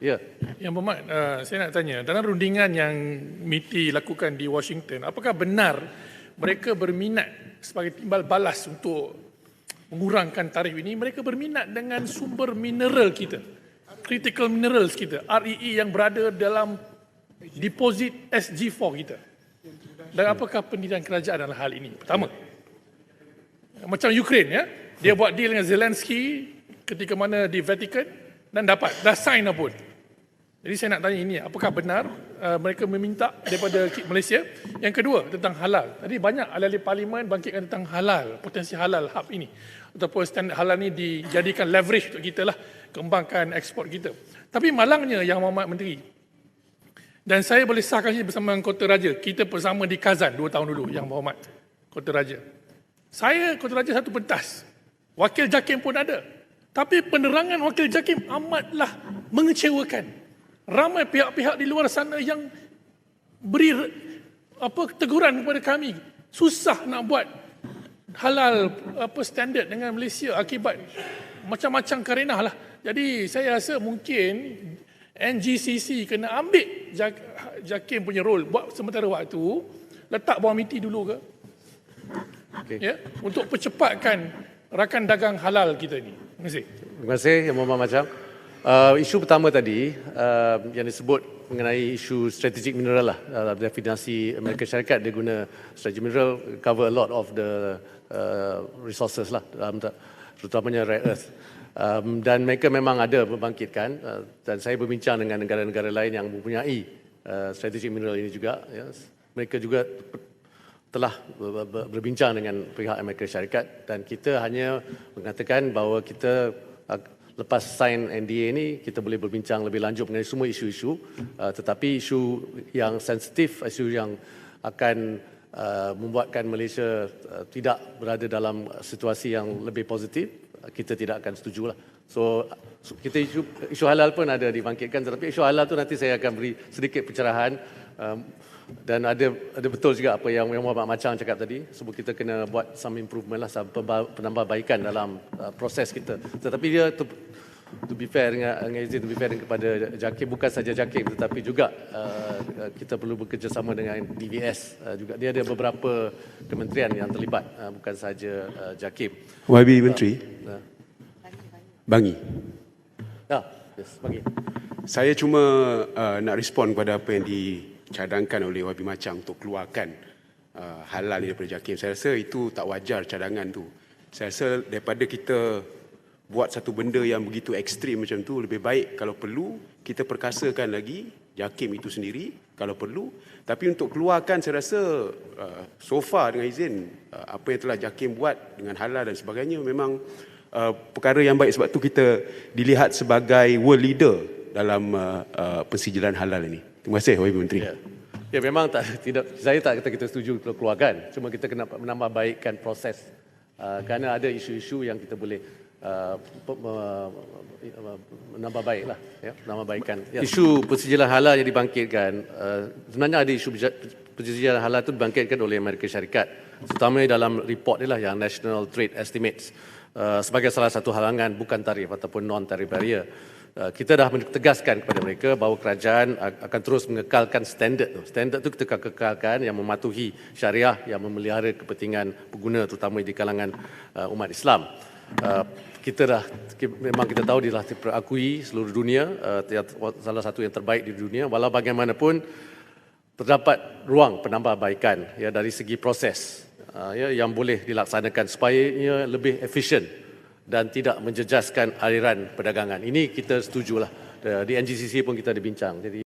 Ya. Yang Muhammad, uh, saya nak tanya, dalam rundingan yang MITI lakukan di Washington, apakah benar mereka berminat sebagai timbal balas untuk mengurangkan tarif ini, mereka berminat dengan sumber mineral kita, critical minerals kita, REE yang berada dalam deposit SG4 kita. Dan apakah pendidikan kerajaan dalam hal ini? Pertama, macam Ukraine ya, dia buat deal dengan Zelensky ketika mana di Vatican dan dapat, dah sign pun. Jadi saya nak tanya ini, apakah benar uh, mereka meminta daripada Malaysia? Yang kedua, tentang halal. Tadi banyak ahli-ahli parlimen bangkitkan tentang halal, potensi halal hub ini. Ataupun standard halal ini dijadikan leverage untuk kita lah, kembangkan ekspor kita. Tapi malangnya yang Muhammad Menteri, dan saya boleh sahkan ini bersama dengan Kota Raja, kita bersama di Kazan dua tahun dulu, yang Muhammad, Kota Raja. Saya Kota Raja satu pentas, wakil JAKIM pun ada. Tapi penerangan wakil JAKIM amatlah mengecewakan ramai pihak-pihak di luar sana yang beri apa teguran kepada kami. Susah nak buat halal apa standard dengan Malaysia akibat macam-macam karenah lah. Jadi saya rasa mungkin NGCC kena ambil JAKIM punya role buat sementara waktu. Letak bawah miti dulu ke. Okay. ya untuk percepatkan rakan dagang halal kita ni. Terima kasih. Terima kasih yang Muhammad Macam Uh, isu pertama tadi uh, yang disebut mengenai isu strategic mineral lah. Uh, definisi Amerika Syarikat dia guna strategic mineral cover a lot of the uh, resources lah dalam terutamanya rare earth. Um, dan mereka memang ada membangkitkan uh, dan saya berbincang dengan negara-negara lain yang mempunyai uh, strategic mineral ini juga. Ya. Mereka juga telah berbincang dengan pihak Amerika Syarikat dan kita hanya mengatakan bahawa kita lepas sign NDA ini kita boleh berbincang lebih lanjut mengenai semua isu-isu. Uh, tetapi isu yang sensitif isu yang akan uh, membuatkan Malaysia uh, tidak berada dalam situasi yang lebih positif kita tidak akan setuju lah. So kita isu, isu halal pun ada dibangkitkan. Tetapi isu halal tu nanti saya akan beri sedikit pencerahan um, dan ada ada betul juga apa yang yang Muhammad Macang cakap tadi. Sebab kita kena buat some improvement lah some penambahbaikan dalam uh, proses kita. Tetapi dia tu, to be fair dengan, dengan izin to be fair kepada JAKIM bukan saja JAKIM tetapi juga uh, kita perlu bekerjasama dengan DVS uh, juga. Dia ada beberapa kementerian yang terlibat uh, bukan saja uh, JAKIM YB Menteri. Uh, uh. Bangi. Ya yes Bangi. Saya cuma uh, nak respon kepada apa yang dicadangkan oleh YB Macang untuk keluarkan uh, halal daripada JAKIM. Saya rasa itu tak wajar cadangan tu. Saya rasa daripada kita buat satu benda yang begitu ekstrim macam tu lebih baik kalau perlu kita perkasakan lagi JAKIM itu sendiri kalau perlu. Tapi untuk keluarkan saya rasa uh, so far dengan izin uh, apa yang telah JAKIM buat dengan halal dan sebagainya memang uh, perkara yang baik. Sebab tu kita dilihat sebagai world leader dalam uh, uh, pensijilan halal ini terima kasih Wahyu Menteri. Ya. ya memang tak tidak saya tak kata kita setuju keluarkan. Cuma kita kena menambah baikkan proses uh, kerana ada isu-isu yang kita boleh Uh, menambah baiklah ya menambah baikkan ya. isu persejilan halal yang dibangkitkan uh, sebenarnya ada isu persejilan halal itu dibangkitkan oleh Amerika Syarikat terutama dalam report inilah yang National Trade Estimates. Uh, sebagai salah satu halangan bukan tarif ataupun non tarif barrier. uh, kita dah menegaskan kepada mereka bahawa kerajaan akan terus mengekalkan standard tu. Standard tu kita akan kekalkan yang mematuhi syariah yang memelihara kepentingan pengguna terutama di kalangan uh, umat Islam. Uh, kita dah memang kita tahu dia telah diperakui seluruh dunia uh, salah satu yang terbaik di dunia walau bagaimanapun terdapat ruang penambahbaikan ya dari segi proses uh, ya yang boleh dilaksanakan supaya ia lebih efisien dan tidak menjejaskan aliran perdagangan. Ini kita setujulah. Di NGCC pun kita ada bincang. Jadi